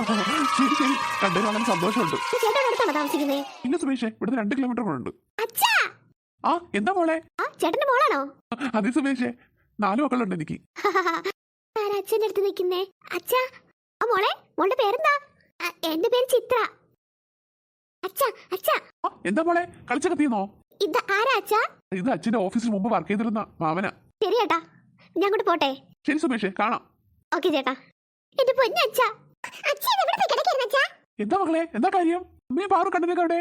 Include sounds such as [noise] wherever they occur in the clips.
[laughs] കണ്ടതിൽ വളരെ സന്തോഷമുണ്ട്. പിന്നെ സുമേഷേ ഇവിടുന്ന് രണ്ട് കിലോമീറ്റർ ഉണ്ട് ആ എന്താ മോളെ? ചേട്ടന്റെ മോളാണോ? അതെ സുമേഷേ. നാല് മക്കളുണ്ട് എനിക്ക്. [laughs] അച്ഛന്റെ അടുത്ത് നിൽക്കുന്നേ? അച്ഛാ ആ മോളെ മോളുടെ പേരെന്താ? എന്റെ പേര് ചിത്ര. അച്ഛാ അച്ഛാ. എന്താ മോളെ? കളിച്ചൊക്കെ തീർന്നോ ഇത് ആരാ അച്ഛാ? ഇത് അച്ഛന്റെ ഓഫീസിൽ മുമ്പ് വർക്ക് ചെയ്തിരുന്ന മാമന. ശരി ചേട്ടാ ഞാൻ അങ്ങോട്ട് പോട്ടെ. ശരി സുമേഷ് കാണാം. ഓക്കെ ചേട്ടാ. എന്റെ പൊന്നെ എന്താ മക്കളെ? എന്താ കാര്യം? അമ്മയും പാറു കണ്ടതിനൊക്കെ അവിടെ?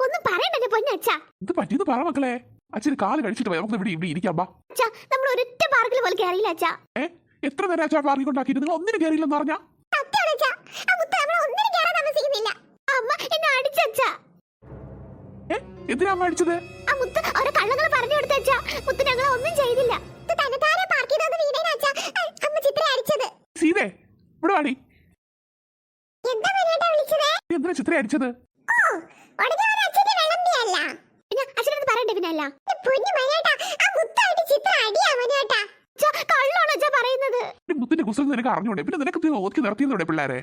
ഒന്നും പറയണ്ട അച്ഛാ. ഇത് പറ്റിയത് പറ മക്കളെ. അച്ഛന് കാൽ കഴിച്ചിട്ട് പോയി നമുക്ക് ഇവിടെ ഇവിടെ ഇരിക്കാം ബാ അച്ഛാ നമ്മൾ ഒരൊറ്റ പാർക്കിൽ പോലും കയറിയില്ല അച്ഛാ. ഏ? എത്ര നേരം അച്ഛാ പാർക്കി കൊണ്ടാക്കിയിട്ട്? നിങ്ങൾ ഒന്നിനും കയറിയില്ലെന്ന് പറഞ്ഞാ? എന്തിനാ അടിച്ചത്? കള്ളങ്ങൾ പറഞ്ഞു കൊടുത്ത അച്ഛാ. മുത്ത് ഞങ്ങൾ ഒന്നും ചെയ്തില്ല. സീതേ ഇവിടെ വാടി എന്താ പറഞ്ഞാ വിളിച്ചത് നീ എന്തിനാ ചിത്ര അടിച്ചത്? മുത്തിന്റെ കുസൃതി നിനക്ക് അറിഞ്ഞൂടെ? പിന്നെ നിനക്ക് ഒതുക്കി നിർത്തിയതോടെ പിള്ളേരെ?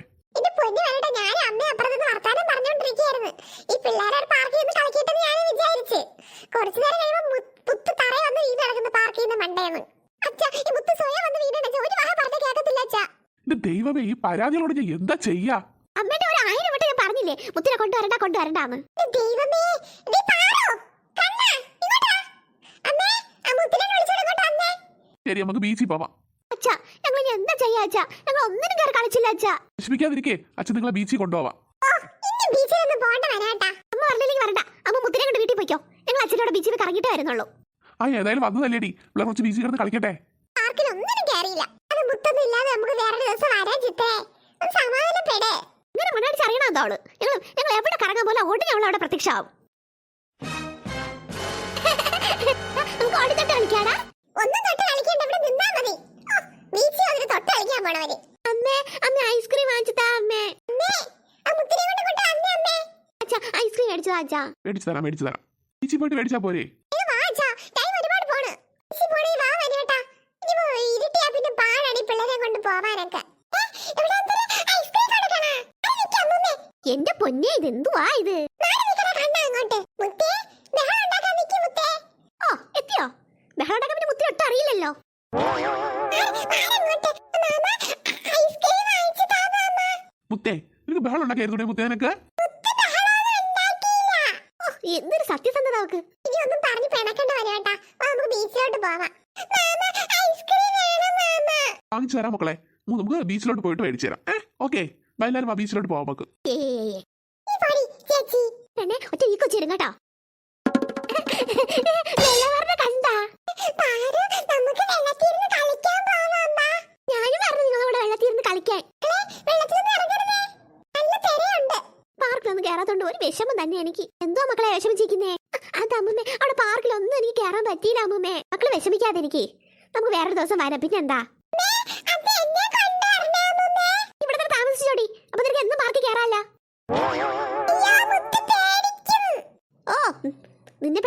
കുറച്ചു പൊന്നു ദൈവമേ ഈ പരാതികളോട് ഞാൻ എന്താ ചെയ്യാ? അമ്മയുടെ ഒരു ആയിരം വട്ടം ഞാൻ പറഞ്ഞില്ലേ മുത്തിനെ കൊണ്ടുവരണ്ട കൊണ്ടുവരണ്ടാന്ന്. ദൈവമേ ശരി നമുക്ക് ബീച്ചിൽ പോവാം. അച്ഛാ ഞങ്ങൾ ഇനി എന്താ ചെയ്യാ അച്ഛാ? ഞങ്ങൾ ഒന്നിനും കയറി കളിച്ചില്ല അച്ഛാ. വിഷമിക്കാതിരിക്കേ അച്ഛൻ നിങ്ങളെ ബീച്ചിൽ കൊണ്ടുപോവാം. അമ്മ പറഞ്ഞില്ലെങ്കിൽ വരണ്ട. അമ്മ മുത്തിനെ കൊണ്ട് വീട്ടിൽ പോയിക്കോ. ഞങ്ങൾ അച്ഛനോട് ബീച്ചിൽ കറങ്ങിട്ടേ വരുന്നുള്ളൂ. ആ ഏതായാലും വന്നതല്ലേടി. കുറച്ച് ബീച്ചിൽ കിടന്ന് കളിക്കട്ടെ. കയറിയില്ല അത് നമുക്ക് വേറെ ദിവസം വരാൻ ചിത്രേ. ഒന്ന് സമാധാനപ്പെടേ. ഇങ്ങനെ മണ്ണടിച്ച് അറിയണം അതോൾ ഞങ്ങൾ ഞങ്ങൾ എവിടെ കറങ്ങാൻ പോലെ ഓടി ഞങ്ങൾ അവിടെ പ്രത്യക്ഷമാവും. നമുക്ക് ഓടിത്തൊട്ട് കളിക്കാടാ. ഒന്നും തൊട്ട് കളിക്കണ്ട ഇവിടെ നിന്നാ മതി. ബീച്ചിൽ വന്നിട്ട് തൊട്ട് കളിക്കാൻ പോണവര് അമ്മേ അമ്മ ഐസ്ക്രീം വാങ്ങിച്ചതാ അമ്മേ. അമ്മേ ആ മുത്തിനെ കൊണ്ട് കൊണ്ട് അമ്മേ അമ്മേ. അച്ഛാ ഐസ്ക്രീം മേടിച്ചതാ അച്ഛാ. മേടിച്ചു തരാം മേടിച്ചു തരാം. ബീച്ചിൽ പോയിട്ട് മേടിച്ചാ പോരെ ഇത് വാ അച്ഛാ ടൈം ഒരുപാട് പോണ് ബീച്ചിൽ പോണേ വാ വരേട്ടാ ഇനിയിപ്പോ ഇരുട്ടിയാ പിന്നെ പാടാണ് ഈ പിള്ളേരെ കൊണ്ട് പോവാനൊക്കെ ഏ, ഇവിടെ എന്തൊരു ഐസ്ക്രീം കൊടുക്കണാ? അത് നിക്ക് അമ്മൂമ്മേ. എന്റെ പൊന്നെ ഇത് എന്തുവാ ഇത്? ഓ എത്തിയോ? ബഹളം ഉണ്ടാക്കാൻ പിന്നെ മുത്തി ഒട്ടും അറിയില്ലല്ലോ. മുത്തേ നിനക്ക് ബഹളം ഉണ്ടാക്കിയായിരുന്നു മുത്തേ നിനക്ക്? എന്തൊരു സത്യസന്ധത അവക്ക് ഇനി ഒന്നും പറഞ്ഞു പിണക്കണ്ട വരേട്ടാ നമുക്ക് ബീച്ചിലോട്ട് പോവാം വാങ്ങിച്ചു തരാം മക്കളെ. നമുക്ക് ബീച്ചിലോട്ട് പോയിട്ട് മേടിച്ചു തരാം. ഓക്കെ. എല്ലാവരും ആ ബീച്ചിലോട്ട് പോവാം നമുക്ക്. ഒറ്റ ഈ കൊച്ചിരും കേട്ടോ. കണ്ടാ? നമുക്ക് വെള്ളത്തിരുന്ന് കളിക്കാൻ പോവാം ഞാനും പറഞ്ഞു നിങ്ങളോട് വെള്ളത്തിരുന്ന് കളിക്കാൻ. പാർക്കിലൊന്നും കയറാത്തോണ്ട് ഒരു വിഷമം തന്നെ എനിക്ക്. എന്തോ മക്കളെ വിഷമിച്ചിരിക്കുന്നേ? അത് അമ്മമ്മേ. അവിടെ പാർക്കിലൊന്നും എനിക്ക് കയറാൻ പറ്റിയില്ല അമ്മമ്മേ. മക്കൾ വിഷമിക്കാതെ എനിക്ക്. നമുക്ക് വേറൊരു ദിവസം വരാം. പിന്നെന്താ?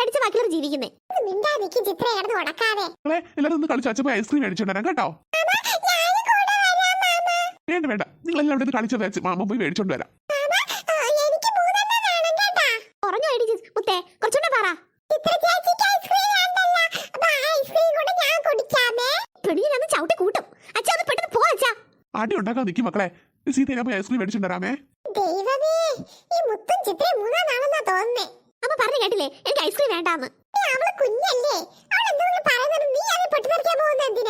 നിന്നെ പേടിച്ച ബാക്കിയുള്ളവർ ജീവിക്കുന്നേ. മോളെ എല്ലാരും ഒന്ന് കളിച്ച് അച്ഛൻ ഐസ്ക്രീം മേടിച്ചു തരാം കേട്ടോ? വേണ്ട വേണ്ട. നിങ്ങൾ എല്ലാം ഇവിടെ കളിച്ചു വെച്ച് മാമ പോയി മേടിച്ചോണ്ട് വരാം. മുത്തേ കുറച്ചുകൂടെ പറ. ചവിട്ടി കൂട്ടും. അച്ഛാ അത് പെട്ടെന്ന് പോ അച്ഛാ. അടി ഉണ്ടാക്കാൻ നിൽക്കും മക്കളെ. സീത ഞാൻ ഐസ്ക്രീം മേടിച്ചോണ്ട്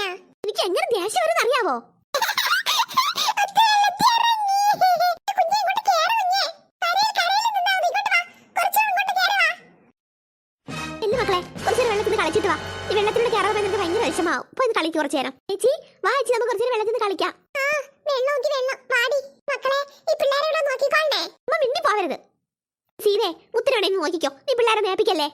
എന്തിനാ എനിക്ക് എങ്ങനെ ദേഷ്യം വരുന്ന അറിയാവോ? ഇല്ല മക്കളെ കുറച്ച് നേരം വെള്ളത്തിൽ കളിച്ചിട്ട് വാ. ഈ വെള്ളത്തിലൂടെ കയറാൻ എനിക്ക് ഭയങ്കര വിഷമാവും. ഇത് കളിക്ക് കുറച്ച് നേരം. ചേച്ചി വാ ചേച്ചി നമുക്ക് കുറച്ച് നേരം വെള്ളത്തിൽ കളിക്കാം. സീതേ ഉത്തരവിടെ നോക്കിക്കോ. നീ പിള്ളേരെ നേപ്പിക്കല്ലേ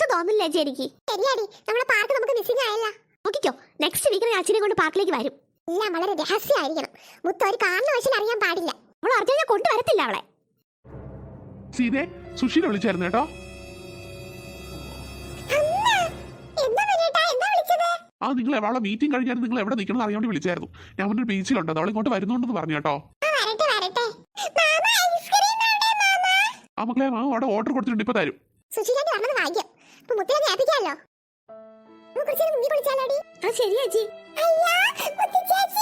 നിരാശ തോന്നില്ലേ ചേരിക്ക് ശരിയാടി. നമ്മുടെ പാർക്ക് നമുക്ക് മിസ്സിംഗ് ആയല്ല. നോക്കിക്കോ. നെക്സ്റ്റ് വീക്കിന് അച്ഛനെ കൊണ്ട് പാർക്കിലേക്ക് വരും. എല്ലാം വളരെ രഹസ്യമായിരിക്കണം. മുത്ത ഒരു കാരണവശാൽ അറിയാൻ പാടില്ല. അവൾ അറിഞ്ഞാൽ ഞാൻ കൊണ്ടുവരത്തില്ല അവളെ. സീതേ സുശീല വിളിച്ചായിരുന്നു കേട്ടോ. ആ നിങ്ങൾ അവളെ മീറ്റിംഗ് കഴിഞ്ഞാൽ നിങ്ങൾ എവിടെ നിൽക്കണം അറിയാൻ വേണ്ടി വിളിച്ചായിരുന്നു. ഞാൻ ഒരു ബീച്ചിലുണ്ട്. അവൾ ഇങ്ങോട്ട് വരുന്നുണ്ടെന്ന് പറഞ്ഞു കേട്ടോ. ആ മക്കളെ മാമ അവിടെ ഓർഡർ കൊടുത്തിട്ടുണ്ട്. ഇപ്പൊ തരും. സുശീലാന്റെ പറഞ്ഞത് ഭാഗ്യം. അപ്പൊ മുത്തിനെ വ്യാപിക്കാമല്ലോ കുറച്ചേരം മുങ്ങി കുളിച്ചാലോടി? ആ ശരി ചേച്ചി അയ്യാ മുത്തി ചേച്ചി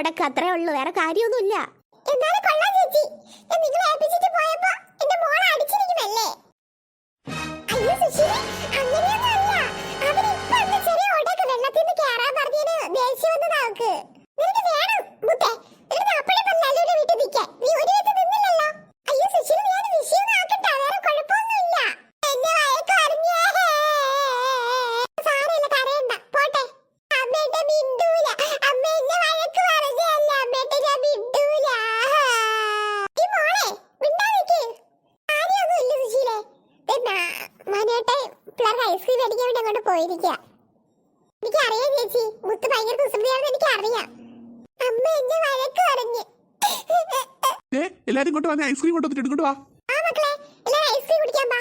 തുടക്കം അത്രേ ഉള്ളൂ. വേറെ കാര്യമൊന്നുമില്ല. ഇരിക്കുക എനിക്ക് അറിയാം ചേച്ചി. മുത്ത് ഭയങ്കര കുസൃതിയാണെന്ന് എനിക്ക് അമ്മ എന്നെ വഴക്ക് പറഞ്ഞു. എല്ലാരും ഇങ്ങോട്ട് വന്ന്. ഐസ്ക്രീം കൊണ്ടുവന്നിട്ട് ഇങ്ങോട്ട് വാ. ആ മക്കളെ എല്ലാരും ഐസ്ക്രീം കുടിക്കാൻ വാ.